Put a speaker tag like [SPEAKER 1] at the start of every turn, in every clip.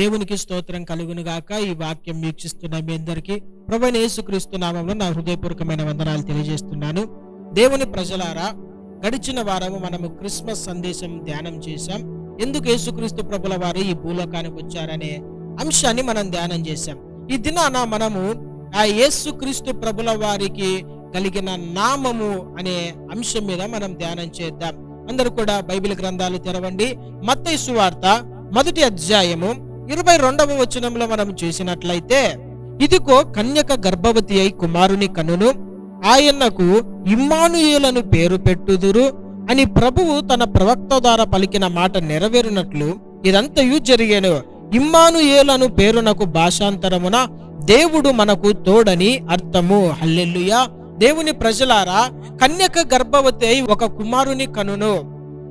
[SPEAKER 1] దేవునికి స్తోత్రం కలుగును గాక. ఈ వాక్యం వీక్షిస్తున్న మీ అందరికీ ప్రభు యేసుక్రీస్తు నామంలో నా హృదయపూర్వకమైన వందనాలు తెలియజేస్తున్నాను. దేవుని ప్రజలారా గడిచిన వారము మనము క్రిస్మస్ సందేశం ధ్యానం చేశాం. ఎందుకు యేసుక్రీస్తు ప్రభుల వారు ఈ భూలోకానికి వచ్చారనే అంశాన్ని మనం ధ్యానం చేశాం. ఈ దినాన మనము ఆ యేసుక్రీస్తు ప్రభుల వారికి కలిగిన నామము అనే అంశం మీద మనం ధ్యానం చేద్దాం. అందరూ కూడా బైబిల్ గ్రంథాలు తెరవండి. మత్తైసు వార్త మొదటి అధ్యాయము ఇరవై రెండవ వచనంలో మనం చూసినట్లయితే ఇదిగో కన్యక గర్భవతి అయి కుమారుని కనును ఆయనకు ఇమ్మానుయేలను పేరు పెట్టుదురు అని ప్రభువు తన ప్రవక్త ద్వారా పలికిన మాట నెరవేరినట్లు ఇదంతయు జరిగేను. ఇమ్మానుయేలను పేరునకు భాషాంతరమున దేవుడు మనకు తోడని అర్థము. హల్లెల్లుయా దేవుని ప్రజలారా కన్యక గర్భవతి అయి ఒక కుమారుని కనును.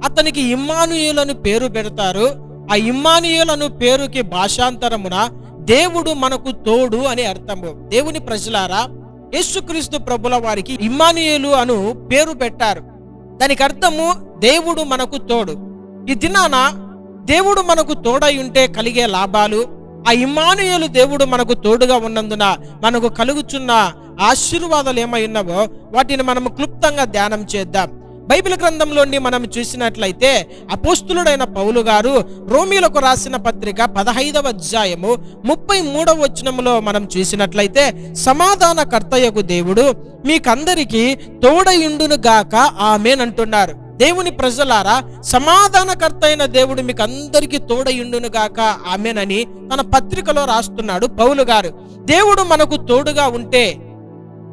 [SPEAKER 1] అతనికి ఇమ్మానుయేలను పేరు పెడతారు. ఆ ఇమ్మానుయేలను పేరుకి భాషాంతరమున దేవుడు మనకు తోడు అని అర్థము. దేవుని ప్రజలారా యేసుక్రీస్తు ప్రభుల వారికి ఇమ్మానియులు అను పేరు పెట్టారు. దానికి అర్థము దేవుడు మనకు తోడు. ఈ దినాన దేవుడు మనకు తోడై ఉంటే కలిగే లాభాలు ఆ ఇమ్మానుయేలు దేవుడు మనకు తోడుగా ఉన్నందున మనకు కలుగుచున్న ఆశీర్వాదాలు ఏమై ఉన్నావో వాటిని మనము క్లుప్తంగా ధ్యానం చేద్దాం. బైబిల్ గ్రంథంలోని మనం చూసినట్లయితే అపోస్తులుడైన పౌలు గారు రోమిలకు రాసిన పత్రిక పదహైదవ అధ్యాయము ముప్పై మూడవ వచనములో మనం చూసినట్లయితే సమాధాన కర్తయ్యకు దేవుడు మీకందరికీ తోడయుండును గాక ఆమెనంటున్నారు దేవుని ప్రజలారా సమాధానకర్త అయిన దేవుడు మీకు అందరికీ తోడయుండును గాక ఆమెనని తన పత్రికలో రాస్తున్నాడు పౌలు గారు. దేవుడు మనకు తోడుగా ఉంటే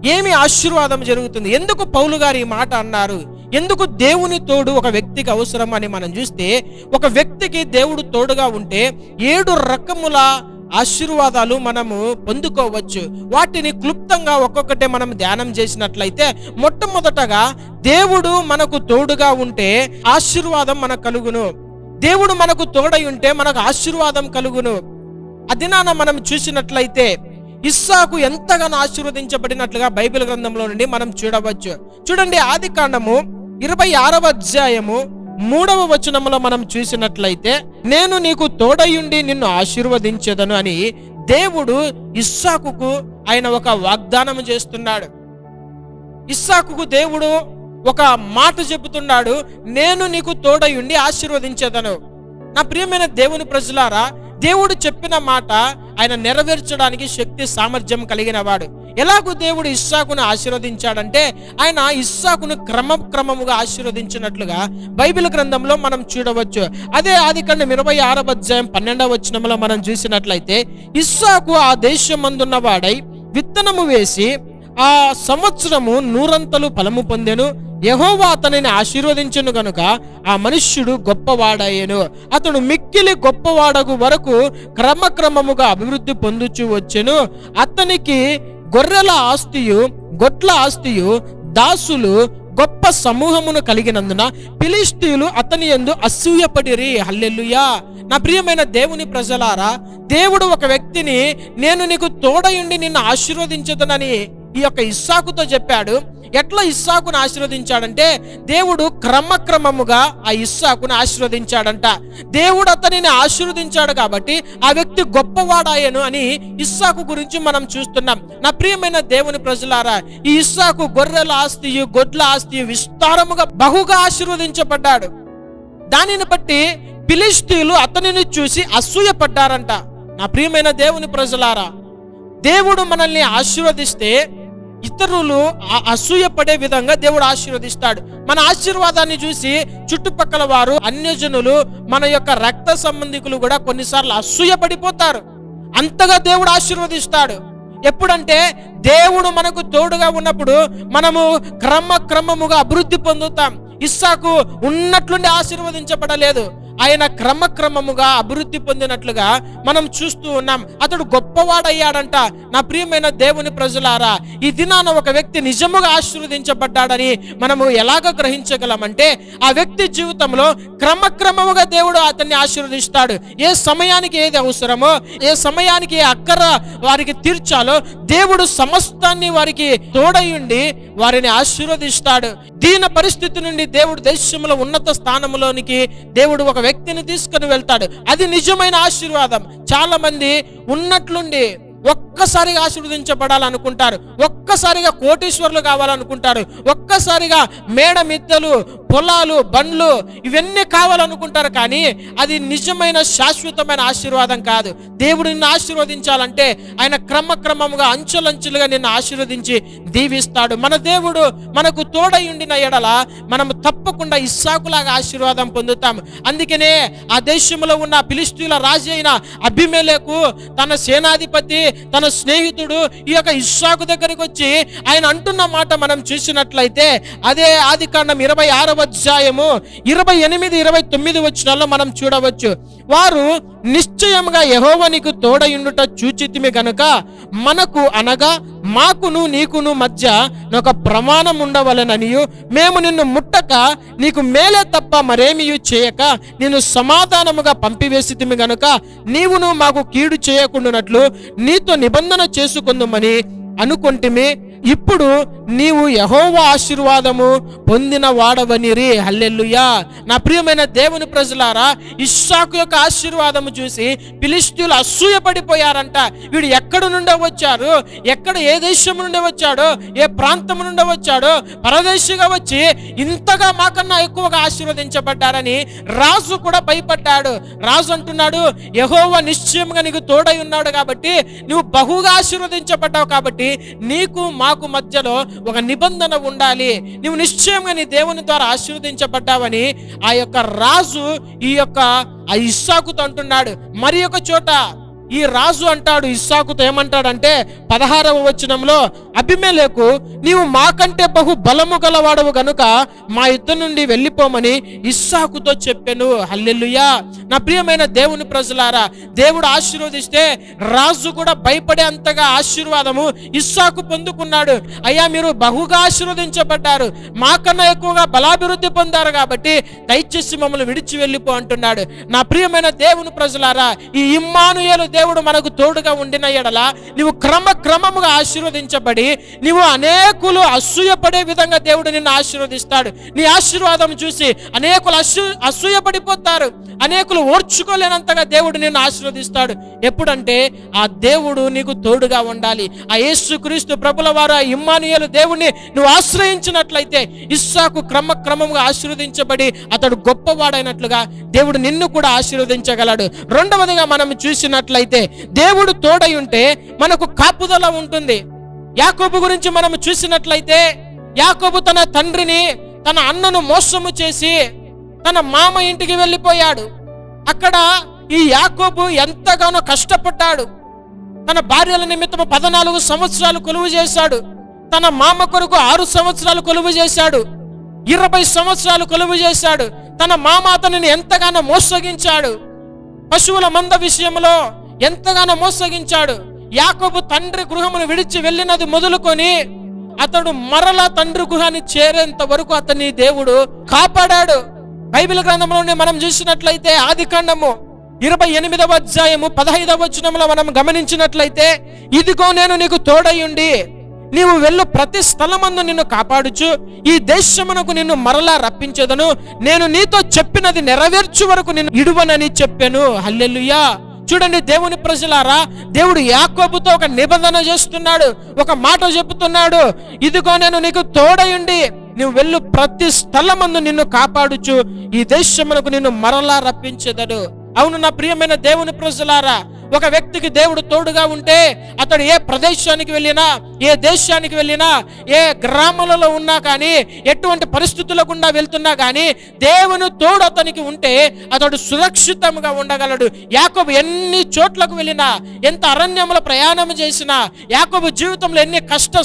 [SPEAKER 1] ఏమి ఆశీర్వాదం జరుగుతుంది? ఎందుకు పౌలు గారు ఈ మాట అన్నారు? ఎందుకు దేవుని తోడు ఒక వ్యక్తికి అవసరం అని మనం చూస్తే ఒక వ్యక్తికి దేవుడు తోడుగా ఉంటే ఏడు రకముల ఆశీర్వాదాలు మనము పొందుకోవచ్చు. వాటిని క్లుప్తంగా ఒక్కొక్కటే మనం ధ్యానం చేసినట్లయితే మొట్టమొదటగా దేవుడు మనకు తోడుగా ఉంటే ఆశీర్వాదం మనకు కలుగును. దేవుడు మనకు తోడై ఉంటే మనకు ఆశీర్వాదం కలుగును. అదినాన మనం చూసినట్లయితే ఇస్సాకు ఎంతగానో ఆశీర్వదించబడినట్లుగా బైబిల్ గ్రంథంలో నుండి మనం చూడవచ్చు. చూడండి ఆది కాండము ఇరవై ఆరవ అధ్యాయము మూడవ వచనములో మనం చూసినట్లయితే నేను నీకు తోడయుండి నిన్ను ఆశీర్వదించేదను అని దేవుడు ఇస్సాకుకు ఆయన ఒక వాగ్దానం చేస్తున్నాడు. ఇస్సాకుకు దేవుడు ఒక మాట చెబుతున్నాడు నేను నీకు తోడయుండి ఆశీర్వదించేదను. నా ప్రియమైన దేవుని ప్రజలారా దేవుడు చెప్పిన మాట ఆయన నెరవేర్చడానికి శక్తి సామర్థ్యం కలిగిన వాడు. ఎలాగూ దేవుడు ఇస్సాకును ఆశీర్వదించాడంటే ఆయన ఇస్సాకును క్రమక్రమముగా ఆశీర్వదించినట్లుగా బైబిల్ గ్రంథంలో మనం చూడవచ్చు. అదే ఆది కండం ఇరవై ఆరవ అధ్యాయం పన్నెండవ వచనంలో మనం చూసినట్లయితే ఇస్సాకు ఆ దేశం మందున్నవాడై విత్తనము వేసి ఆ సంవత్సరము నూరంతలు ఫలము పొందెను. యహోవా అతనిని ఆశీర్వదించను గనుక ఆ మనుష్యుడు గొప్పవాడయ్యను. అతడు మిక్కిలి గొప్పవాడగు వరకు క్రమక్రమముగా అభివృద్ధి పొందుచు వచ్చెను. అతనికి గొర్రెల ఆస్తియు గొట్ల ఆస్తియు దాసులు గొప్ప సమూహమును కలిగినందున ఫిలిస్తీయులు అతని యందు అసూయపడిరి. హల్లెల్లుయా నా ప్రియమైన దేవుని ప్రజలారా దేవుడు ఒక వ్యక్తిని నేను నీకు తోడయుండి నిన్ను ఆశీర్వదించదనని ఈ యొక్క ఇస్సాకుతో చెప్పాడు ఎట్లా ఇస్సాకును ఆశీర్వదించాడంటే దేవుడు క్రమక్రమముగా ఆ ఇస్సాకును ఆశీర్వదించాడంట. దేవుడు అతనిని ఆశీర్వదించాడు కాబట్టి ఆ వ్యక్తి గొప్పవాడాయను అని ఇస్సాకు గురించి మనం చూస్తున్నాం. నా ప్రియమైన దేవుని ప్రజలారా ఈ ఇస్సాకు గొర్రెల ఆస్తియు గొడ్ల ఆస్తియు విస్తారముగా బహుగా ఆశీర్వదించబడ్డాడు. దానిని బట్టి పిలిస్తీలు అతనిని చూసి అసూయపడ్డారంట. నా ప్రియమైన దేవుని ప్రజలారా దేవుడు మనల్ని ఆశీర్వదిస్తే ఇతరులు అసూయపడే విధంగా దేవుడు ఆశీర్వదిస్తాడు. మన ఆశీర్వాదాన్ని చూసి చుట్టుపక్కల వారు అన్యజనులు మన యొక్క రక్త సంబంధికులు కూడా కొన్నిసార్లు అసూయపడిపోతారు. అంతగా దేవుడు ఆశీర్వదిస్తాడు. ఎప్పుడంటే దేవుడు మనకు తోడుగా ఉన్నప్పుడు మనము క్రమక్రమముగా అభివృద్ధి పొందుతాం. ఇస్సాకు ఉన్నట్లుండి ఆశీర్వదించబడలేదు. ఆయన క్రమక్రమముగా అభివృద్ధి పొందినట్లుగా మనం చూస్తూ ఉన్నాం. అతడు గొప్పవాడయ్యాడంట. నా ప్రియమైన దేవుని ప్రజలారా ఈ దినాన ఒక వ్యక్తి నిజముగా ఆశీర్వదించబడ్డాడని మనము ఎలాగ గ్రహించగలమంటే ఆ వ్యక్తి జీవితంలో క్రమక్రమముగా దేవుడు అతన్ని ఆశీర్వదిస్తాడు. ఏ సమయానికి ఏది అవసరమో ఏ సమయానికి ఏ అక్కర వారికి తీర్చాలో దేవుడు సమస్తాన్ని వారికి తోడయుండి వారిని ఆశీర్వదిస్తాడు. దీన పరిస్థితి నుండి దేవుడు దేశంలో ఉన్నత స్థానంలోనికి దేవుడు ఒక వ్యక్తిని తీసుకుని వెళ్తాడు. అది నిజమైన ఆశీర్వాదం. చాలా మంది ఉన్నట్లుండి ఒక్కసారిగా ఆశీర్వదించబడాలనుకుంటారు. ఒక్కసారిగా కోటీశ్వరులు కావాలనుకుంటారు. ఒక్కసారిగా మేడ మిద్దలు పొలాలు బండ్లు ఇవన్నీ కావాలనుకుంటారు కానీ అది నిజమైన శాశ్వతమైన ఆశీర్వాదం కాదు. దేవుడు నిన్ను ఆశీర్వదించాలంటే ఆయన క్రమక్రమముగా అంచులంచులుగా నిన్ను ఆశీర్వదించి దీవిస్తాడు. మన దేవుడు మనకు తోడై ఉండిన ఎడల మనం తప్పకుండా ఇస్సాకులాగా ఆశీర్వాదం పొందుతాం. అందుకనే ఆ దేశంలో ఉన్న ఫిలిస్తీన్ల రాజు అయిన అభిమేలకు తన సేనాధిపతి తన స్నేహితుడు ఈ యొక్క ఇస్సాకు దగ్గరికి వచ్చి ఆయన అంటున్న మాట మనం చూసినట్లయితే అదే ఆది కాండం ఇరవై ఆరవ అధ్యాయము ఇరవై ఎనిమిది ఇరవై తొమ్మిది వచ్చినాల్లో మనం చూడవచ్చు. వారు నిశ్చయంగా యహోవనికి తోడయుండుట చూచితిమి గనుక మనకు అనగా మాకును నీకును మధ్య ఒక ప్రమాణం ఉండవలెననియు. మేము నిన్ను ముట్టక నీకు మేలే తప్ప మరేమియు చేయక నిన్ను సమాధానముగా పంపివేసితిమి గనుక నీవును మాకు కీడు చేయకుండానట్లు నీతో నిబంధన చేసుకుందామని అనుకుంటిమి. ఇప్పుడు నీవు యహోవ ఆశీర్వాదము పొందిన వాడవనిరి. హల్లెల్లుయా నా ప్రియమైన దేవుని ప్రజలారా ఇస్సాకు యొక్క ఆశీర్వాదము చూసి ఫిలిస్తీన్లు అసూయపడిపోయారంట. వీడు ఎక్కడ నుండో వచ్చారు ఎక్కడ ఏ దేశం నుండి వచ్చాడో? ఏ ప్రాంతం నుండి వచ్చాడో? పరదేశిగా వచ్చి ఇంతగా మాకన్నా ఎక్కువగా ఆశీర్వదించబడ్డారని రాజు కూడా భయపడ్డాడు. రాజు అంటున్నాడు యహోవ నిశ్చయంగా నీకు తోడై ఉన్నాడు కాబట్టి నువ్వు బహుగా ఆశీర్వదించబడ్డావు కాబట్టి నీకు మాకు మధ్యలో ఒక నిబంధన ఉండాలి. నువ్వు నిశ్చయంగా నీ దేవుని ద్వారా ఆశీర్వదించబడ్డావని ఆ యొక్క రాజు ఈ యొక్క ఆ ఇస్సాకుతో అంటున్నాడు. మరి ఒక చోట ఈ రాజు అంటాడు ఇస్సాకుతో ఏమంటాడంటే పదహారవ వచనంలో అభిమేలకు నీవు మాకంటే బహు బలము గలవాడవు గనుక మా యుద్ధం నుండి వెళ్ళిపోమని ఇస్సాకుతో చెప్పాను. హల్లెల్లుయా నా ప్రియమైన దేవుని ప్రజలారా దేవుడు ఆశీర్వదిస్తే రాజు కూడా భయపడే అంతగా ఆశీర్వాదము ఇస్సాకు పొందుకున్నాడు. అయ్యా మీరు బహుగా ఆశీర్వదించబడ్డారు. మాకన్నా ఎక్కువగా బలాభివృద్ధి పొందారు కాబట్టి దయచేసి మమ్మల్ని విడిచి వెళ్ళిపో అంటున్నాడు. నా ప్రియమైన దేవుని ప్రజలారా ఈ ఇమ్మానుయేలు దేవుడు మనకు తోడుగా ఉండిన ఎడల నీవు క్రమక్రమముగా ఆశీర్వదించబడి నీవు అనేకులు అసూయపడే విధంగా దేవుడు నిన్ను ఆశీర్వదిస్తాడు. నీ ఆశీర్వాదం చూసి అనేకులు అసూ అసూయపడిపోతారు. అనేకులు ఓర్చుకోలేనంతగా దేవుడు నిన్ను ఆశీర్వదిస్తాడు. ఎప్పుడంటే ఆ దేవుడు నీకు తోడుగా ఉండాలి. ఆ యేసుక్రీస్తు ప్రభుల వారు ఆ ఇమ్మానియలు దేవుణ్ణి నువ్వు ఆశ్రయించినట్లయితే ఇస్సాకు క్రమక్రమంగా ఆశీర్వదించబడి అతడు గొప్పవాడైనట్లుగా దేవుడు నిన్ను కూడా ఆశీర్వదించగలడు. రెండవదిగా మనం చూసినట్లయితే దేవుడు తోడై ఉంటే మనకు కాపుదల ఉంటుంది. యాకోబు గురించి మనం చూసినట్లయితే యాకోబు తన తండ్రిని తన అన్నను మోసము చేసి తన మామ ఇంటికి వెళ్ళిపోయాడు. అక్కడ ఈ యాకోబు ఎంతగానో కష్టపడ్డాడు. తన భార్యల నిమిత్తం పద్నాలుగు సంవత్సరాలు కొలువు చేశాడు. తన మామ కొరకు ఆరు సంవత్సరాలు కొలువు చేశాడు. ఇరవై సంవత్సరాలు కొలువు చేశాడు. తన మామ అతనిని ఎంతగానో మోసగించాడు. పశువుల మంద విషయంలో ఎంతగానో మోసగించాడు. యాకోబు తండ్రి గృహమును విడిచి వెళ్ళినది మొదలుకొని అతడు మరలా తండ్రి గృహాన్ని చేరేంత వరకు అతన్ని దేవుడు కాపాడాడు. బైబిల్ గ్రంథంలోనే మనం చూసినట్లయితే ఆది కాండము ఇరవై ఎనిమిదవ అధ్యాయము పదహైదవ వచనంలో మనం గమనించినట్లయితే ఇదిగో నేను నీకు తోడయుండి నీవు వెళ్ళు ప్రతి స్థలమందు నిన్ను కాపాడుచు ఈ దేశమునకు నిన్ను మరలా రప్పించదను నేను నీతో చెప్పినది నెరవేర్చు వరకు నిన్ను ఇడువనని చెప్పాను. హల్లెలూయా. చూడండి దేవుని ప్రజలారా దేవుడు యాకోబుతో ఒక నిబంధన చేస్తున్నాడు ఒక మాట చెబుతున్నాడు ఇదిగో నేను నీకు తోడయుండి నువ్వు వెళ్ళు ప్రతి స్థలమందు నిన్ను కాపాడుచు ఈ దేశమునకు నిన్ను మరలా రప్పించేదడు. అవును నా ప్రియమైన దేవుని ప్రజలారా ఒక వ్యక్తికి దేవుడు తోడుగా ఉంటే అతడు ఏ ప్రదేశానికి వెళ్ళినా ఏ దేశానికి వెళ్ళినా ఏ గ్రామాలలో ఉన్నా కానీ ఎటువంటి పరిస్థితుల గుండా వెళ్తున్నా కానీ దేవుని తోడు అతనికి ఉంటే అతడు సురక్షితంగా ఉండగలడు. యాకోబు ఎన్ని చోట్లకు వెళ్ళినా ఎంత అరణ్యంలో ప్రయాణం చేసినా యాకోబు జీవితంలో ఎన్ని కష్ట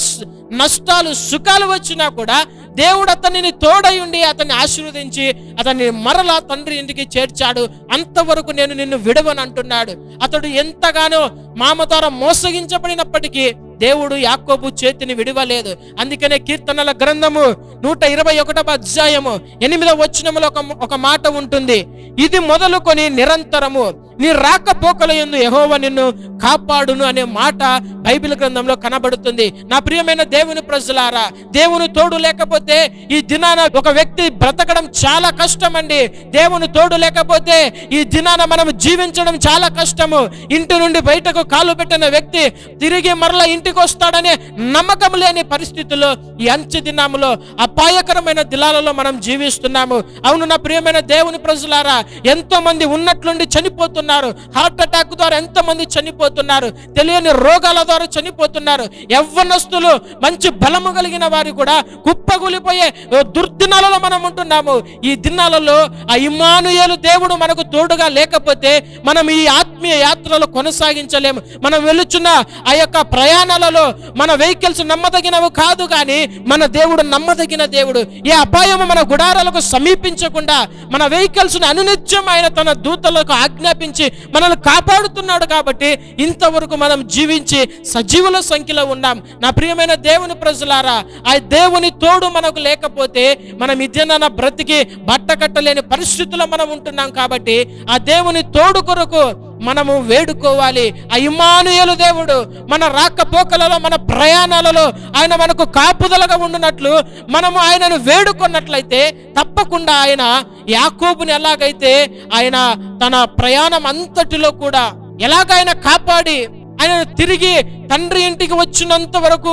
[SPEAKER 1] నష్టాలు సుఖాలు వచ్చినా కూడా దేవుడు అతనిని తోడై ఉండి అతన్ని ఆశీర్వదించి అతన్ని మరలా తండ్రి ఇంటికి చేర్చాడు. అంతవరకు నేను నిన్ను విడవని అంటున్నాడు. అతడు ఎంతగానో మామ ద్వారా మోసగించబడినప్పటికీ దేవుడు యాకోబు చేతిని విడవలేదు. అందుకనే కీర్తనల గ్రంథము నూట ఇరవై ఒకటవ అధ్యాయము ఎనిమిదవ వచ్చినములో ఒక ఒక మాట ఉంటుంది. ఇది మొదలుకొని నిరంతరము నీ రాకపోకల యందు యహోవ నిన్ను కాపాడును అనే మాట బైబిల్ గ్రంథంలో కనబడుతుంది. నా ప్రియమైన దేవుని ప్రజలారా దేవుని తోడు లేకపోతే ఈ దినాన ఒక వ్యక్తి బ్రతకడం చాలా కష్టం అండి దేవుని తోడు లేకపోతే ఈ దినాన మనం జీవించడం చాలా కష్టము. ఇంటి నుండి బయటకు కాలు పెట్టిన వ్యక్తి తిరిగి మరలా ఇంటికి వస్తాడనే నమ్మకం లేని పరిస్థితుల్లో ఈ అంచె దినాములో అపాయకరమైన దిలాలలో మనం జీవిస్తున్నాము. అవును నా ప్రియమైన దేవుని ప్రజలారా ఎంతో మంది ఉన్నట్లుండి చనిపోతున్నారు. హార్ట్ అటాక్ ద్వారా ఎంతమంది చనిపోతున్నారు? తెలియని రోగాల ద్వారా చనిపోతున్నారు. యవ్వనస్తులు మంచి బలము కలిగిన వారు కూడా కుప్పగూలిపోయే దుర్దినాలలో మనం ఉంటున్నాము. ఈ దినాలలో ఆ ఇమానుయేలు దేవుడు మనకు తోడుగా లేకపోతే మనం ఈ ఆత్మీయ యాత్రలు కొనసాగించలేము. మనం వెళుచున్న ఆ యొక్క ప్రయాణాలలో మన వెహికల్స్ నమ్మదగినవి కాదు కానీ మన దేవుడు నమ్మదగిన దేవుడు. ఏ అపాయము మన గుడారాలకు సమీపించకుండా మన వెహికల్స్ అనునిత్యం ఆయన తన దూతలకు ఆజ్ఞాపించి మనల్ని కాపాడుతున్నాడు కాబట్టి ఇంతవరకు మనం జీవించి సజీవుల సంఖ్యలో ఉన్నాం. నా ప్రియమైన దేవుని ప్రజలారా ఆ దేవుని తోడు మనకు లేకపోతే మనం ఇదేనా బ్రతికి బట్ట కట్టలేని పరిస్థితుల్లో మనం ఉంటున్నాం కాబట్టి ఆ దేవుని తోడు కొరకు మనము వేడుకోవాలి. ఆ ఇమానుయేలు దేవుడు మన రాకపోకలలో మన ప్రయాణాలలో ఆయన మనకు కాపుదలగా ఉండునట్లు మనము ఆయనను వేడుకున్నట్లయితే తప్పకుండా ఆయన యాకోబుని ఎలాగైతే ఆయన తన ప్రయాణం అంతటిలో కూడా ఎలాగైనా ఆయన కాపాడి ఆయన తిరిగి తండ్రి ఇంటికి వచ్చినంత వరకు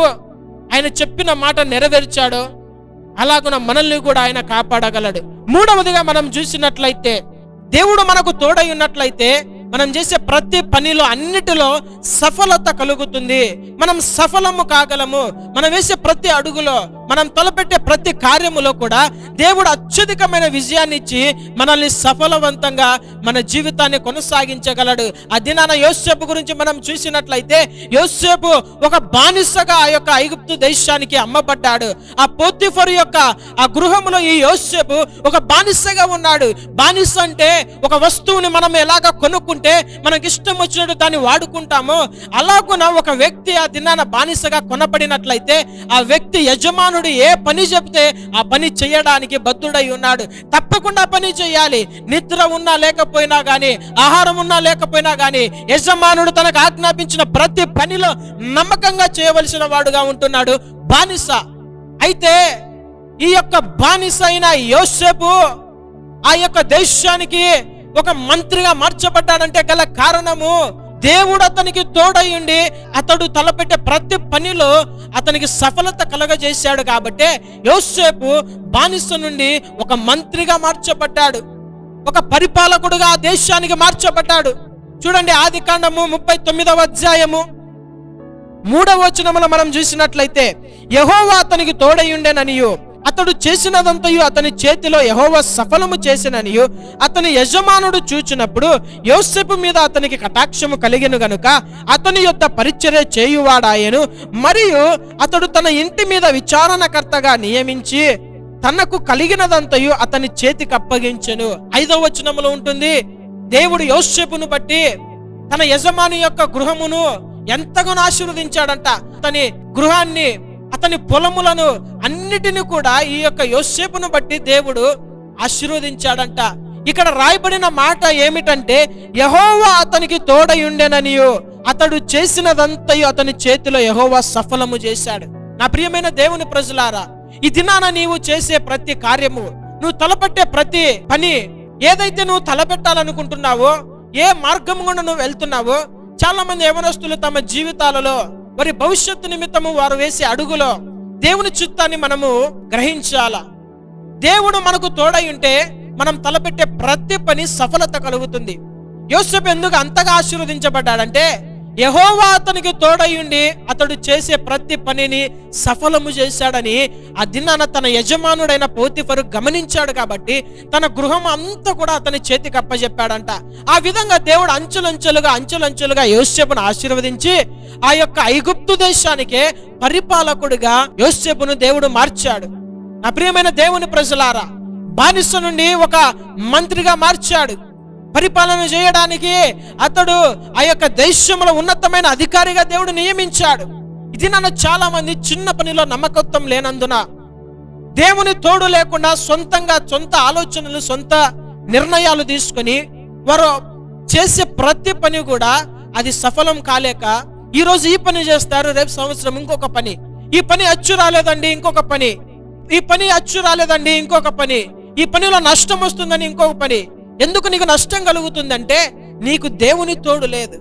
[SPEAKER 1] ఆయన చెప్పిన మాట నెరవేర్చాడో అలాగున మనల్ని కూడా ఆయన కాపాడగలడు. మూడవదిగా మనం చూసినట్లయితే దేవుడు మనకు తోడై ఉన్నట్లయితే మనం చేసే ప్రతి పనిలో అన్నిటిలో సఫలత కలుగుతుంది. మనం సఫలము కాగలము. మనం వేసే ప్రతి అడుగులో మనం తలపెట్టే ప్రతి కార్యములో కూడా దేవుడు అత్యధికమైన విజయాన్ని ఇచ్చి మనల్ని సఫలవంతంగా మన జీవితాన్ని కొనసాగించగలడు. ఆ దినాన యోసేపు గురించి మనం చూసినట్లయితే యోసేపు ఒక బానిసగా ఆ యొక్క ఐగుప్తు దేశానికి అమ్మబడ్డాడు. ఆ పోతిఫరు యొక్క ఆ గృహంలో ఈ యోసేపు ఒక బానిసగా ఉన్నాడు. బానిస అంటే ఒక వస్తువుని మనం ఎలాగ కొనుక్కుంటే? మనకి ఇష్టం వచ్చినట్టు దాన్ని వాడుకుంటామో అలాగున ఒక వ్యక్తి ఆ దినాన బానిసగా కొనబడినట్లయితే ఆ వ్యక్తి యజమానుడు ఏ పని చెప్తే ఆ పని చేయడానికి బద్ధుడై ఉన్నాడు. తప్పకుండా పని చేయాలి. నిద్ర ఉన్నా లేకపోయినా కానీ ఆహారం ఉన్నా లేకపోయినా కానీ యజమానుడు తనకు ఆజ్ఞాపించిన ప్రతి పనిలో నమ్మకంగా చేయవలసిన వాడుగా ఉంటున్నాడు బానిస. అయితే ఈ యొక్క బానిస అయిన యోసేపు ఆ యొక్క దేశానికి ఒక మంత్రిగా మార్చబడ్డాడంటే గల కారణము దేవుడు అతనికి తోడయ్యుండి అతడు తలపెట్టే ప్రతి పనిలో అతనికి సఫలత కలగజేశాడు కాబట్టి యోసేపు బానిస నుండి ఒక మంత్రిగా మార్చబడ్డాడు. ఒక పరిపాలకుడుగా ఆ దేశానికి మార్చబడ్డాడు. చూడండి ఆది కాండము ముప్పై తొమ్మిదవ అధ్యాయము. మూడవ వచనములో మనం చూసినట్లయితే యహోవా అతనికి తోడయుండెననియు అతడు చేసినదంతయు అతని చేతిలో యహోవ సఫలము చేసిననియు. అతని యజమానుడు చూచినప్పుడు యోసెపు మీద అతనికి కటాక్షము కలిగిన గనుక అతని యొద్ద పరిచర్య చేయువాడాయను. మరియు అతడు తన ఇంటి మీద విచారణకర్తగా నియమించి తనకు కలిగినదంతయు అతని చేతికి అప్పగించెను. ఐదవ వచనములో ఉంటుంది దేవుడు యోసేపును బట్టి తన యజమాని యొక్క గృహమును ఎంతగానో ఆశీర్వదించాడంట. అతని గృహాన్ని అతని పొలములను అన్నిటిని కూడా ఈ యొక్క యోసేపును బట్టి దేవుడు ఆశీర్వదించాడంట. ఇక్కడ రాయబడిన మాట ఏమిటంటే యహోవా అతనికి తోడయుండెననియు అతడు చేసినదంతయు అతని చేతిలో యహోవా సఫలము చేశాడు. నా ప్రియమైన దేవుని ప్రజలారా ఈ దినాన నీవు చేసే ప్రతి కార్యము నువ్వు తలపెట్టే ప్రతి పని ఏదైతే నువ్వు తలపెట్టాలనుకుంటున్నావో ఏ మార్గం గుండా నువ్వు వెళ్తున్నావో చాలా మంది యవనస్తులు తమ జీవితాలలో మరి భవిష్యత్తు నిమిత్తము వారు వేసే అడుగులో దేవుని చిత్తాన్ని మనము గ్రహించాలా. దేవుడు మనకు తోడై ఉంటే మనం తలపెట్టే ప్రతి పని సఫలత కలుగుతుంది. యోసేపు ఎందుకు అంతగా ఆశీర్వదించబడ్డాడంటే యహోవా అతనికి తోడయుండి అతడు చేసే ప్రతి పనిని సఫలము చేశాడని ఆ దినాన తన యజమానుడైన పోతిఫరు గమనించాడు కాబట్టి తన గృహం అంతా కూడా అతని చేతికి అప్పచెప్పాడంట ఆ విధంగా దేవుడు అంచులంచెలుగా అంచులంచెలుగా యోసేపును ఆశీర్వదించి ఆ యొక్క ఐగుప్తు దేశానికే పరిపాలకుడిగా యోసేపును దేవుడు మార్చాడు. నా ప్రియమైన దేవుని ప్రజలారా బానిస నుండి ఒక మంత్రిగా మార్చాడు. పరిపాలన చేయడానికి అతడు ఆ యొక్క దేశంలో ఉన్నతమైన అధికారిగా దేవుడు నియమించాడు. ఇది నన్ను చాలా మంది చిన్న పనిలో నమ్మకత్వం లేనందున దేవుని తోడు లేకుండా సొంతంగా సొంత ఆలోచనలు సొంత నిర్ణయాలు తీసుకొని వారు చేసే ప్రతి పని కూడా అది సఫలం కాలేక ఈరోజు ఈ పని చేస్తారు రేపు సంవత్సరం ఇంకొక పని. ఈ పని అచ్చు రాలేదండి ఇంకొక పని. ఈ పని అచ్చు రాలేదండి ఇంకొక పని. ఈ పనిలో నష్టం వస్తుందని ఇంకొక పని. ఎందుకు నీకు నష్టం కలుగుతుందంటే నీకు దేవుని తోడు లేదు.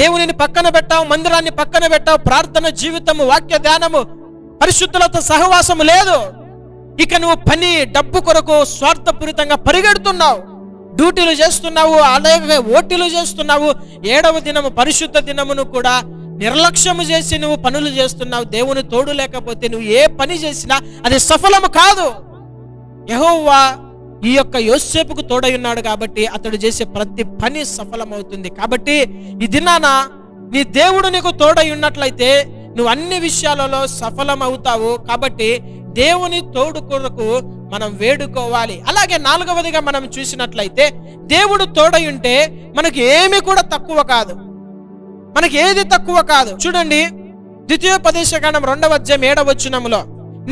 [SPEAKER 1] దేవునిని పక్కన పెట్టావు మందిరాన్ని పక్కన పెట్టావు ప్రార్థన జీవితము వాక్య ధ్యానము పరిశుద్ధులతో సహవాసము లేదు. ఇక నువ్వు పని డబ్బు కొరకు స్వార్థపూరితంగా పరిగెడుతున్నావు. డ్యూటీలు చేస్తున్నావు అలాగే ఓటీలు చేస్తున్నావు. ఏడవ దినము పరిశుద్ధ దినమును కూడా నిర్లక్ష్యము చేసి నువ్వు పనులు చేస్తున్నావు. దేవుని తోడు లేకపోతే నువ్వు ఏ పని చేసినా అది సఫలము కాదు. యహోవా ఈ యొక్క యోసేపుకు తోడై ఉన్నాడు కాబట్టి అతడు చేసే ప్రతి పని సఫలమవుతుంది. కాబట్టి ఈ దినాన నీ దేవుడు నీకు తోడై ఉన్నట్లయితే నువ్వు అన్ని విషయాలలో సఫలమవుతావు. కాబట్టి దేవుని తోడు కొరకు మనం వేడుకోవాలి. అలాగే నాలుగవదిగా మనం చూసినట్లయితే దేవుడు తోడై ఉంటే మనకి ఏమీ కూడా తక్కువ కాదు. మనకి ఏది తక్కువ కాదు. చూడండి ద్వితీయోపదేశకాండం రెండవ అధ్యాయం ఏడవచ్చునములో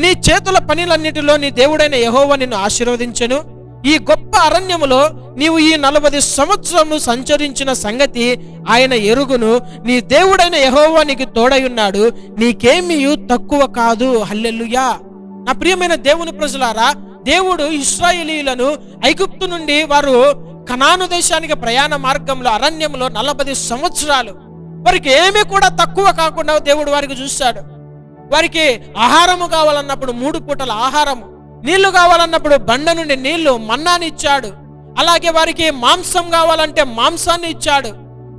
[SPEAKER 1] నీ చేతుల పనులన్నిటిలో నీ దేవుడైన యహోవ నిన్ను ఆశీర్వదించను. ఈ గొప్ప అరణ్యములో నీవు ఈ నలభై సంవత్సరము సంచరించిన సంగతి ఆయన ఎరుగును. నీ దేవుడైన యహోవానికి నీకు తోడై నీకేమీ తక్కువ కాదు. హల్లెల్లుయా నా ప్రియమైన దేవుని ప్రజలారా దేవుడు ఇస్రాయేలీలను ఐగుప్తు నుండి వారు కనాను దేశానికి ప్రయాణ మార్గంలో అరణ్యంలో నలభై సంవత్సరాలు. వారికి ఏమీ కూడా తక్కువ కాకుండా దేవుడు వారికి చూశాడు. వారికి ఆహారము కావాలన్నప్పుడు మూడు పూటల ఆహారము. నీళ్ళు కావాలన్నప్పుడు బండ నుండి నీళ్ళు మన్నాని ఇచ్చాడు. అలాగే వారికి మాంసం కావాలంటే మాంసాన్ని ఇచ్చాడు.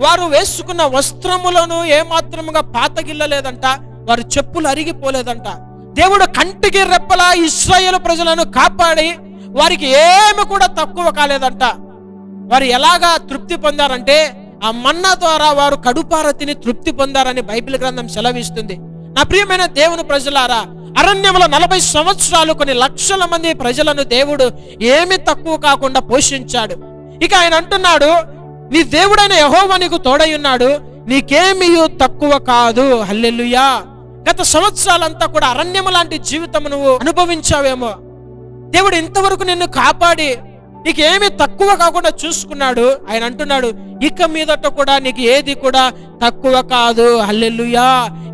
[SPEAKER 1] వారు వేసుకున్న వస్త్రములను ఏమాత్రముగా పాతగిల్లలేదంట వారు చెప్పులు అరిగిపోలేదంట. దేవుడు కంటికి రెప్పలా ఇస్రాయేల్ ప్రజలను కాపాడి వారికి ఏమి కూడా తక్కువ కాలేదంట. వారు ఎలాగా తృప్తి పొందారంటే ఆ మన్నా ద్వారా వారు కడుపార తిని తృప్తి పొందారని బైబిల్ గ్రంథం సెలవిస్తుంది. నా ప్రియమైన దేవుని ప్రజలారా అరణ్యంలో నలభై సంవత్సరాలు కొన్ని లక్షల మంది ప్రజలను దేవుడు ఏమి తక్కువ కాకుండా పోషించాడు. ఇక ఆయన అంటున్నాడు నీ దేవుడైన యహోవా నీకు తోడై ఉన్నాడు నీకేమీ తక్కువ కాదు. హల్లెలుయా. గత సంవత్సరాలంతా కూడా అరణ్యము లాంటి జీవితం నువ్వు అనుభవించావేమో. దేవుడు ఇంతవరకు నిన్ను కాపాడి నీకు ఏమీ తక్కువ కాకుండా చూసుకున్నాడు. ఆయన అంటున్నాడు ఇక మీదట కూడా నీకు ఏది కూడా తక్కువ కాదు. అల్లెల్లుయా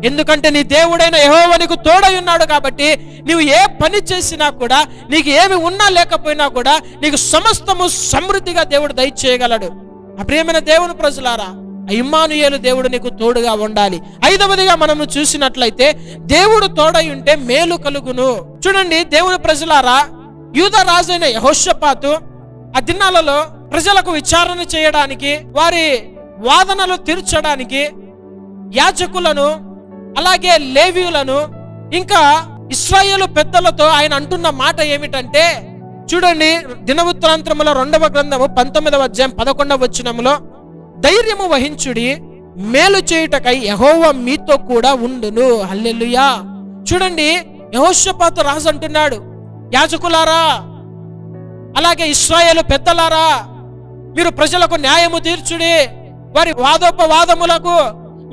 [SPEAKER 1] ఎందుకంటే నీ దేవుడైన యెహోవా నీకు తోడై ఉన్నాడు కాబట్టి నీవు ఏ పని చేసినా కూడా నీకు ఏమి ఉన్నా లేకపోయినా కూడా నీకు సమస్తము సమృద్ధిగా దేవుడు దయచేయగలడు. ఆ ప్రియమైన దేవుని ప్రజలారా ఇమ్మానుయేలు దేవుడు నీకు తోడుగా ఉండాలి. ఐదవదిగా మనము చూసినట్లయితే దేవుడు తోడై ఉంటే మేలు కలుగును. చూడండి దేవుని ప్రజలారా యూద రాజైన యహోషపాతు ఆ దినాలలో ప్రజలకు విచారణ చేయడానికి వారి వాదనలు తీర్చడానికి యాజకులను అలాగే లేవీయులను ఇంకా ఇస్రాయేలు పెద్దలతో ఆయన అంటున్న మాట ఏమిటంటే చూడండి దినవృత్తాంతముల రెండవ గ్రంథము పంతొమ్మిదవ అధ్యాయం పదకొండవ వచ్చినములో ధైర్యము వహించుడి మేలు చేయుటకై యహోవ మీతో కూడా ఉండును. హల్లెలుయా. చూడండి యహోషపాత రాజు అంటున్నాడు యాజకులారా అలాగే ఇస్రాయేలు పెద్దలారా మీరు ప్రజలకు న్యాయము తీర్చుడి వారి వాదోపవాదములకు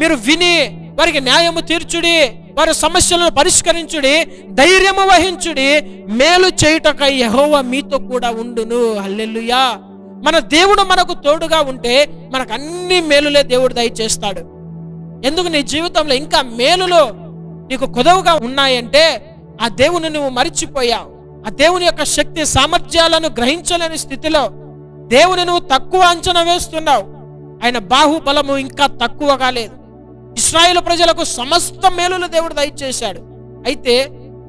[SPEAKER 1] మీరు విని వారికి న్యాయము తీర్చుడి వారి సమస్యలను పరిష్కరించుడి ధైర్యము వహించుడి మేలు చేయుటకై యహోవ మీతో కూడా ఉండును. అల్లెల్లుయా మన దేవుడు మనకు తోడుగా ఉంటే మనకు అన్ని మేలులే దేవుడు దయచేస్తాడు. ఎందుకు నీ జీవితంలో ఇంకా మేలులు నీకు కొదవగా ఉన్నాయంటే ఆ దేవుని నువ్వు మరిచిపోయావు. ఆ దేవుని యొక్క శక్తి సామర్థ్యాలను గ్రహించలేని స్థితిలో దేవుని నువ్వు తక్కువ అంచనా వేస్తున్నావు. ఆయన బాహుబలము ఇంకా తక్కువ కాలేదు. ఇస్రాయేల్ ప్రజలకు సమస్త మేలులు దేవుడు దయచేశాడు. అయితే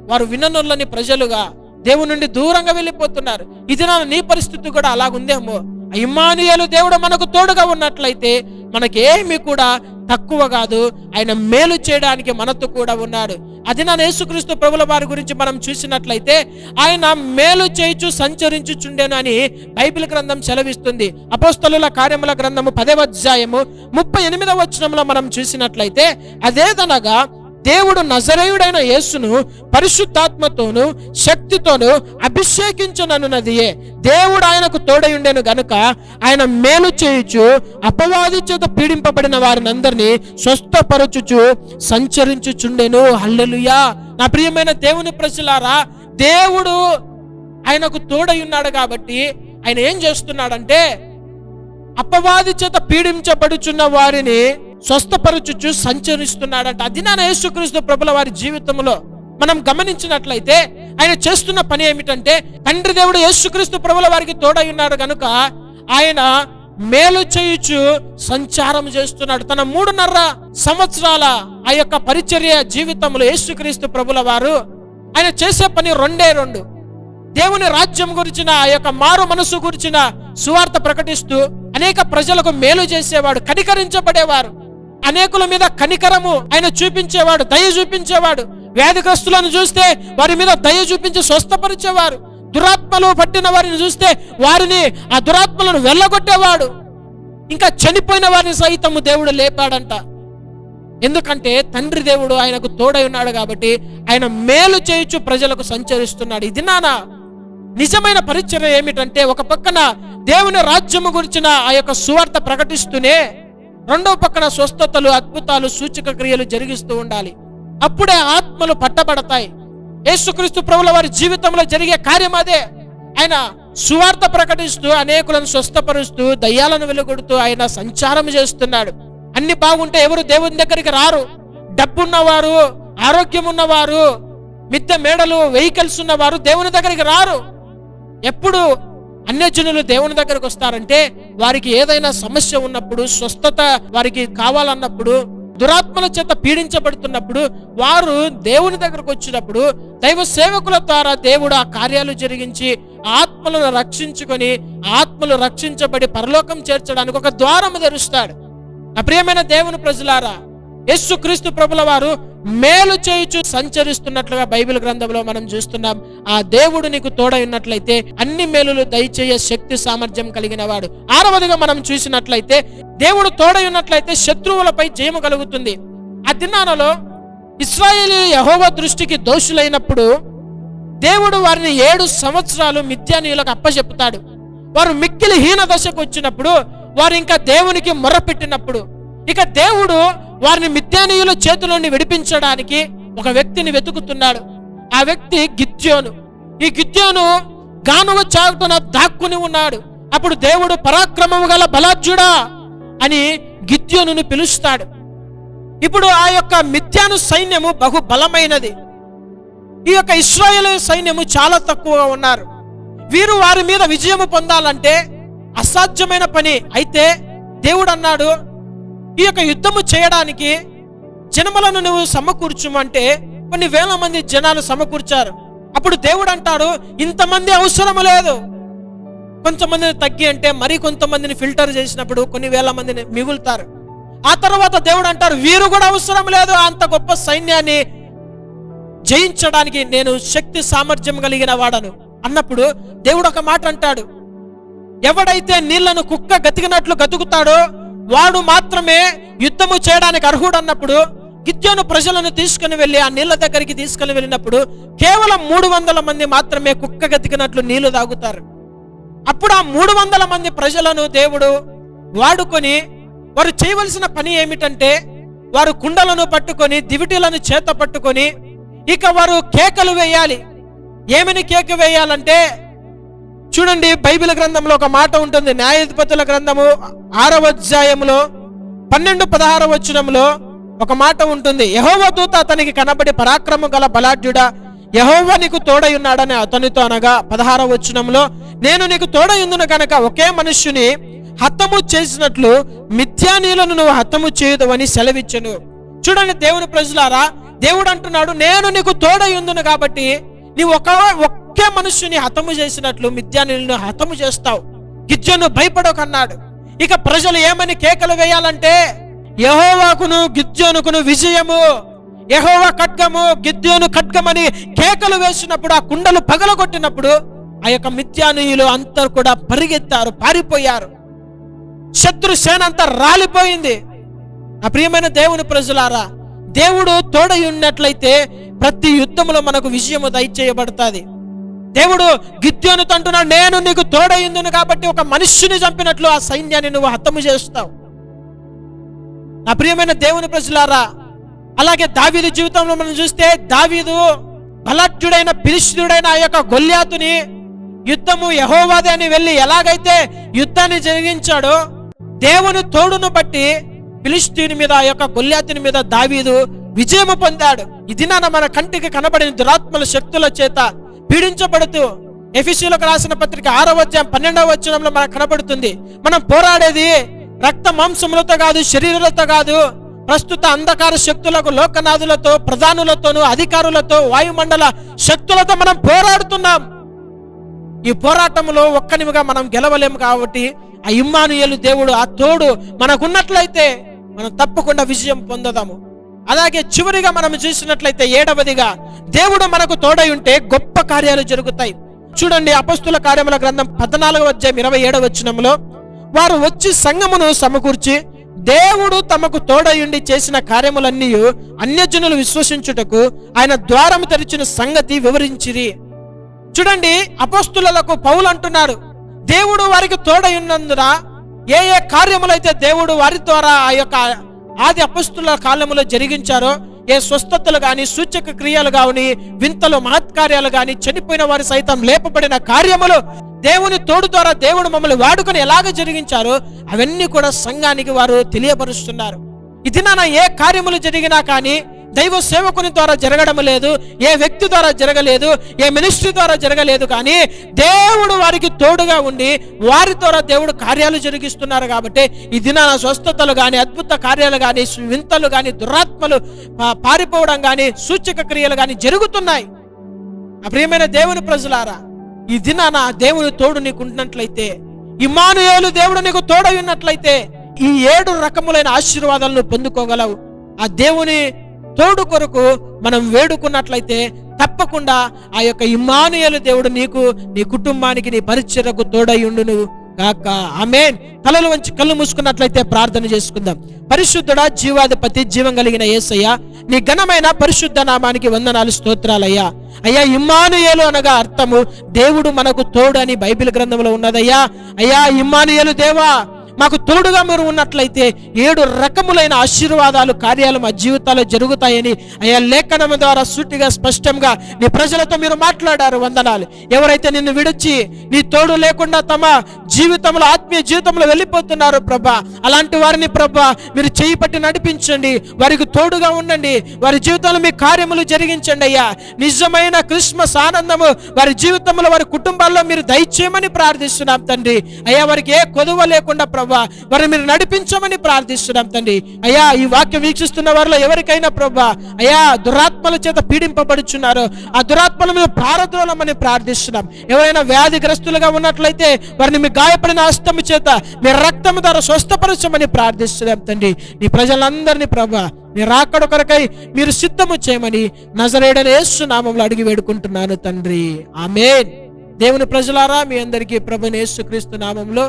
[SPEAKER 1] వారు విననుల్లని ప్రజలుగా దేవుని నుండి దూరంగా వెళ్ళిపోతున్నారు. ఇది నా నీ పరిస్థితి కూడా అలాగుందేమో. ఆ దేవుడు మనకు తోడుగా ఉన్నట్లయితే మనకేమి కూడా తక్కువ కాదు ఆయన మేలు చేయడానికి మనతో కూడా ఉన్నాడు. అది నా యేసుక్రీస్తు ప్రభుల వారి గురించి మనం చూసినట్లయితే ఆయన మేలు చేయుచు సంచరించుచుండెను అని బైబిల్ గ్రంథం సెలవిస్తుంది. అపోస్తలుల కార్యముల గ్రంథము పదవ అధ్యాయము ముప్పై ఎనిమిదవ వచనంలో మనం చూసినట్లయితే అదేదనగా దేవుడు నజరేయుడైన యేసును పరిశుద్ధాత్మతోను శక్తితోను అభిషేకించననున్నదియే. దేవుడు ఆయనకు తోడయుండెను గనుక ఆయన మేలు చేయుచు అపవాది చేత పీడింపబడిన వారిని అందరినీ స్వస్థపరచుచు సంచరించుచుండెను. హల్లెలుయా. నా ప్రియమైన దేవుని ప్రజలారా దేవుడు ఆయనకు తోడయున్నాడు కాబట్టి ఆయన ఏం చేస్తున్నాడంటే అపవాది చేత పీడించబడుచున్న వారిని స్వస్థపరచుచు సంచరిస్తున్నాడంట. అధినాన యేసుక్రీస్తు ప్రభుల వారి జీవితంలో మనం గమనించినట్లయితే ఆయన చేస్తున్న పని ఏమిటంటే తండ్రి దేవుడు యేసుక్రీస్తు ప్రభుల వారికి తోడై ఉన్నాడు కనుక ఆయన మేలు చేయుచు సంచారం చేస్తున్నాడు. తన మూడున్నర సంవత్సరాల ఆ యొక్క పరిచర్య జీవితంలో యేసుక్రీస్తు ప్రభుల వారు ఆయన చేసే పని రెండే రెండు. దేవుని రాజ్యం గురించిన ఆ యొక్క మారు మనసు గురించిన సువార్త ప్రకటిస్తూ అనేక ప్రజలకు మేలు చేసేవాడు కనికరించబడేవారు. అనేకుల మీద కనికరము ఆయన చూపించేవాడు దయ చూపించేవాడు. వ్యాధిగ్రస్తులను చూస్తే వారి మీద దయ చూపించి స్వస్థపరిచేవారు. దురాత్మలు పట్టిన వారిని చూస్తే వారిని ఆ దురాత్మలను వెళ్ళగొట్టేవాడు. ఇంకా చనిపోయిన వారిని సైతము దేవుడు లేపాడంట. ఎందుకంటే తండ్రి దేవుడు ఆయనకు తోడై ఉన్నాడు కాబట్టి ఆయన మేలు చేయొచ్చు ప్రజలకు సంచరిస్తున్నాడు. ఇది నానా నిజమైన పరిచయం ఏమిటంటే ఒక పక్కన దేవుని రాజ్యము గురించిన ఆ యొక్క సువార్త ప్రకటిస్తూనే రెండవ పక్కన స్వస్థతలు అద్భుతాలు సూచక క్రియలు జరిగిస్తూ ఉండాలి. అప్పుడే ఆత్మలు పట్టబడతాయి. యేసుక్రీస్తు ప్రభుల వారి జీవితంలో జరిగే కార్యం అదే. ఆయన సువార్త ప్రకటిస్తూ అనేకులను స్వస్థపరుస్తూ దయ్యాలను వెలుగొడుతూ ఆయన సంచారం చేస్తున్నాడు. అన్ని బాగుంటే ఎవరు దేవుని దగ్గరికి రారు. డబ్బున్నవారు ఆరోగ్యం ఉన్నవారు మిద్దె మేడలు వెహికల్స్ ఉన్నవారు దేవుని దగ్గరికి రారు. ఎప్పుడు అన్యజనులు దేవుని దగ్గరకు వస్తారంటే వారికి ఏదైనా సమస్య ఉన్నప్పుడు స్వస్థత వారికి కావాలన్నప్పుడు దురాత్మల చేత పీడించబడుతున్నప్పుడు వారు దేవుని దగ్గరకు వచ్చినప్పుడు దైవ సేవకుల ద్వారా దేవుడు ఆ కార్యాలు జరిగించి ఆత్మలను రక్షించుకొని ఆత్మలు రక్షించబడి పరలోకం చేర్చడానికి ఒక ద్వారము తెరుస్తాడు. నా ప్రియమైన దేవుని ప్రజలారా యేసు క్రీస్తు ప్రభుల వారు మేలు చేయుచు సంచరిస్తున్నట్లుగా బైబిల్ గ్రంథంలో మనం చూస్తున్నాం. ఆ దేవుడు నీకు తోడై ఉన్నట్లయితే అన్ని మేలులు దయచేయ శక్తి సామర్థ్యం కలిగిన వాడు. ఆరవదిగా మనం చూసినట్లయితే దేవుడు తోడై ఉన్నట్లయితే శత్రువులపై జయము కలుగుతుంది. ఆ దినాలలో ఇస్రాయేలీ యహోవ దృష్టికి దోషులైనప్పుడు దేవుడు వారిని ఏడు సంవత్సరాలు మిథ్యానీయులకు అప్పచెప్పుతాడు వారు మిక్కిలి హీన దశకు వచ్చినప్పుడు వారు ఇంకా దేవునికి మొరపెట్టినప్పుడు ఇక దేవుడు వారిని మిథ్యానీయుల చేతిలో విడిపించడానికి ఒక వ్యక్తిని వెతుకుతున్నాడు. ఆ వ్యక్తి గిద్యోను. ఈ గిద్యోను గానువ చాటున దాక్కుని ఉన్నాడు. అప్పుడు దేవుడు పరాక్రమము గల బలార్జుడా అని గిద్యోను పిలుస్తాడు. ఇప్పుడు ఆ యొక్క మిథ్యాను సైన్యము బహు బలమైనది. ఈ యొక్క ఇస్రాయేల్ సైన్యము చాలా తక్కువగా ఉన్నారు. వీరు వారి మీద విజయము పొందాలంటే అసాధ్యమైన పని అయితే దేవుడు అన్నాడు ఈ యొక్క యుద్ధము చేయడానికి జనములను నువ్వు సమకూర్చుమంటే కొన్ని వేల మంది జనాలు సమకూర్చారు. అప్పుడు దేవుడు అంటాడు ఇంతమంది అవసరం లేదు. కొంతమందిని తగ్గి అంటే మరి కొంతమందిని ఫిల్టర్ చేసినప్పుడు కొన్ని వేల మందిని మిగులుతారు. ఆ తర్వాత దేవుడు అంటారు వీరు కూడా అవసరం లేదు. అంత గొప్ప సైన్యాన్ని జయించడానికి నేను శక్తి సామర్థ్యం కలిగిన వాడను. అన్నప్పుడు దేవుడు ఒక మాట అంటాడు ఎవడైతే నీళ్ళను కుక్క గతికినట్లు గతుకుతాడో వాడు మాత్రమే యుద్ధము చేయడానికి అర్హుడు అన్నప్పుడు గిద్యోను ప్రజలను తీసుకుని వెళ్ళి ఆ నీళ్ళ దగ్గరికి తీసుకుని వెళ్ళినప్పుడు కేవలం మూడు వందల మంది మాత్రమే కుక్క గతికినట్లు నీళ్ళు తాగుతారు. అప్పుడు ఆ మూడు వందల మంది ప్రజలను దేవుడు వాడుకొని వారు చేయవలసిన పని ఏమిటంటే వారు కుండలను పట్టుకొని దివిటీలను చేత పట్టుకొని ఇక వారు కేకలు వేయాలి. ఏమని కేక వేయాలంటే చూడండి బైబిల్ గ్రంథంలో ఒక మాట ఉంటుంది. న్యాయాధిపతుల గ్రంథము ఆరవ అధ్యాయములో పన్నెండు పదహార వచనంలో ఒక మాట ఉంటుంది. యహోవ దూత అతనికి కనబడి పరాక్రమం గల బలాఢ్యుడా యహోవ నీకు తోడయున్నాడని అతనితో అనగా పదహార వచనంలో నేను నీకు తోడయుందును కనుక ఒకే మనుష్యుని హతము చేసినట్లు మిథ్యానీలను నువ్వు హతము చేయదవని సెలవిచ్చను. చూడండి దేవుని ప్రజలారా దేవుడు అంటున్నాడు నేను నీకు తోడయుందును కాబట్టి నీవు ఒక ఒకే మనుషుని హతము చేసినట్లు మిథ్యానులను హతము చేస్తావు. గిజ్జను భయపడకన్నాడు. ఇక ప్రజలు ఏమని కేకలు వేయాలంటే యహోవాకును గిద్యోనుకును విజయము యహోవా ఖడ్గము గిద్యోను ఖడ్గమని కేకలు వేసినప్పుడు ఆ కుండలు పగలగొట్టినప్పుడు ఆ యొక్క మిథ్యానీయులు అంతా కూడా పరిగెత్తారు పారిపోయారు. శత్రు సేన అంతా రాలిపోయింది. ఆ ప్రియమైన దేవుని ప్రజలారా దేవుడు తోడై ఉన్నట్లయితే ప్రతి యుద్ధంలో మనకు విజయము దయచేయబడుతుంది. దేవుడు గిద్యోనుతో అంటున్నాడు నేను నీకు తోడయిందును కాబట్టి ఒక మనుష్యుని చంపినట్లు ఆ సైన్యాన్ని నువ్వు హతము చేస్తావు. నా ప్రియమైన దేవుని ప్రజలారా అలాగే దావీదు జీవితంలో మనం చూస్తే దావీదు బలాఢ్యుడైన పిలిష్యుడైన ఆ యొక్క గొల్యాతుని యుద్ధము యహోవాదే అని వెళ్ళి ఎలాగైతే యుద్ధాన్ని జరిగించాడో దేవుని తోడును బట్టి పిలిస్తీని మీద ఆ యొక్క గొల్యాతుని మీద దావీదు విజయము పొందాడు. ఇది నాన్న మన కంటికి కనబడిన దురాత్మల శక్తుల చేత పీడించబడుతూ ఎఫిసిలకు రాసిన పత్రిక ఆరో అధ్యాయం పన్నెండవ వచనంలో మనకు కనబడుతుంది. మనం పోరాడేది రక్త మాంసములతో కాదు శరీరాలతో కాదు ప్రస్తుత అంధకార శక్తులకు లోకనాథులతో ప్రధానులతోనూ అధికారులతో వాయుమండల శక్తులతో మనం పోరాడుతున్నాం. ఈ పోరాటంలో ఒక్కనివిగా మనం గెలవలేము కాబట్టి ఆ ఇమ్మానుయలు దేవుడు ఆ తోడు మనకున్నట్లయితే మనం తప్పకుండా విజయం పొందదాము. అలాగే చివరిగా మనం చూసినట్లయితే ఏడవదిగా దేవుడు మనకు తోడై ఉంటే గొప్ప కార్యాలు జరుగుతాయి. చూడండి అపస్తుల కార్యముల గ్రంథం పద్నాలుగవ అధ్యాయం ఇరవై ఏడవ వచనంలో వారు వచ్చి సంగమును సమకూర్చి దేవుడు తమకు తోడయుండి చేసిన కార్యములన్నీ అన్యజనులు విశ్వసించుటకు ఆయన ద్వారము తెరిచిన సంగతి వివరించిరి. చూడండి అపస్తులకు పౌలు అంటున్నారు దేవుడు వారికి తోడయున్నందున ఏ ఏ కార్యములైతే దేవుడు వారి ద్వారా ఆ యొక్క ఆది అపస్తుల కాలములో జరిగించారో ఏ స్వస్థతలు కానీ సూచక క్రియలు కావని వింతలు మహత్కార్యాలు కానీ చనిపోయిన వారి సైతం లేపబడిన కార్యములు దేవుని తోడు ద్వారా దేవుడు మమ్మల్ని వాడుకొని ఎలాగ జరిగించారో అవన్నీ కూడా సంఘానికి వారు తెలియపరుస్తున్నారు. ఇది నా ఏ కార్యములు జరిగినా కానీ దైవ సేవకుని ద్వారా జరగడం లేదు ఏ వ్యక్తి ద్వారా జరగలేదు ఏ మినిస్ట్రీ ద్వారా జరగలేదు కానీ దేవుడు వారికి తోడుగా ఉండి వారి ద్వారా దేవుడు కార్యాలు జరిగిస్తున్నారు కాబట్టి ఈ దినాన స్వస్థతలు కానీ అద్భుత కార్యాలు కానీ వింతలు కానీ దురాత్మలు పారిపోవడం కానీ సూచక క్రియలు కానీ జరుగుతున్నాయి. ఆ ప్రియమైన దేవుని ప్రజలారా ఈ దినాన దేవుని తోడు నీకు ఉన్నట్లయితే ఇమానుయేలు దేవుడు నీకు తోడై ఉన్నట్లయితే ఈ ఏడు రకములైన ఆశీర్వాదాలను పొందుకోగలవు. ఆ దేవుని తోడు కొరకు మనం వేడుకున్నట్లయితే తప్పకుండా ఆ యొక్క ఇమ్మానుయలు దేవుడు నీకు నీ కుటుంబానికి నీ పరిచయకు తోడయుండును కాక ఆమెన్. తలలు వంచి కళ్ళు మూసుకున్నట్లయితే ప్రార్థన చేసుకుందాం. పరిశుద్ధుడా జీవాధిపతి జీవం కలిగిన ఏసయ్య నీ ఘనమైన పరిశుద్ధ నామానికి వందనాలు స్తోత్రాలయ్యా. అయ్యా ఇమ్మానుయేలు అనగా అర్థము దేవుడు మనకు తోడు అని బైబిల్ గ్రంథంలో ఉన్నదయ్యా. అయ్యా ఇమ్మానుయేలు దేవా మాకు తోడుగా మీరు ఉన్నట్లయితే ఏడు రకములైన ఆశీర్వాదాలు కార్యాలు మా జీవితాల్లో జరుగుతాయని అయ్యా లేఖనం ద్వారా సూటిగా స్పష్టంగా నీ ప్రజలతో మీరు మాట్లాడారు వందనాలు. ఎవరైతే నిన్ను విడిచి నీ తోడు లేకుండా తమ జీవితంలో ఆత్మీయ జీవితంలో వెళ్ళిపోతున్నారు ప్రభా అలాంటి వారిని ప్రభా మీరు చేయి పట్టి నడిపించండి. వారికి తోడుగా ఉండండి. వారి జీవితంలో మీ కార్యములు జరిగించండి అయ్యా. నిజమైన క్రిస్మస్ ఆనందము వారి జీవితంలో వారి కుటుంబాల్లో మీరు దయచేయమని ప్రార్థిస్తున్నాం తండ్రి. అయ్యా వారికి ఏ కొదువ లేకుండా ప్రభా మరి మీరు నడిపించమని ప్రార్థిస్తున్నాం తండ్రి. అయ్యా ఈ వాక్యం వీక్షిస్తున్న వారిలో ఎవరికైనా ప్రభా అయ్యా దురాత్మల చేత పీడింపబడుచున్నారో. ఆ దురాత్మల మీద పారద్రోలమని ప్రార్థిస్తున్నాం. ఎవరైనా వ్యాధిగ్రస్తులుగా ఉన్నట్లయితే వారిని మీ గాయపడిన హస్తము చేత మీ రక్తం ద్వారా స్వస్థపరచమని ప్రార్థిస్తున్నాం తండ్రి. నీ ప్రజలందరినీ ప్రభా నీ రాకడ కొరకై మీరు సిద్ధము చేయమని నజరేడని యేసు నామంలో అడిగి వేడుకుంటున్నాను తండ్రి. ఆమె దేవుని ప్రజలారా మీ అందరికీ ప్రభుని యేసుక్రీస్తు నామంలో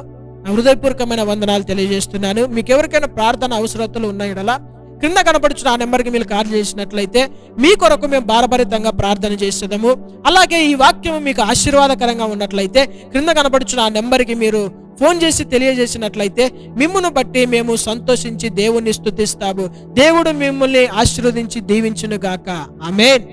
[SPEAKER 1] హృదయపూర్వకమైన వందనాలు తెలియజేస్తున్నాను. మీకు ఎవరికైనా ప్రార్థన అవసరతలు ఉన్నాయడలా క్రింద కనపడుచున్న ఆ నెంబర్కి మీరు కాల్ చేసినట్లయితే మీ కొరకు మేము భారభరితంగా ప్రార్థన చేసేదాము. అలాగే ఈ వాక్యం మీకు ఆశీర్వాదకరంగా ఉన్నట్లయితే క్రింద కనపడుచున్న ఆ నెంబర్కి మీరు ఫోన్ చేసి తెలియజేసినట్లయితే మిమ్మును బట్టి మేము సంతోషించి దేవుణ్ణి స్థుతిస్తాము. దేవుడు మిమ్మల్ని ఆశీర్వదించి దీవించును గాక ఆమేన్.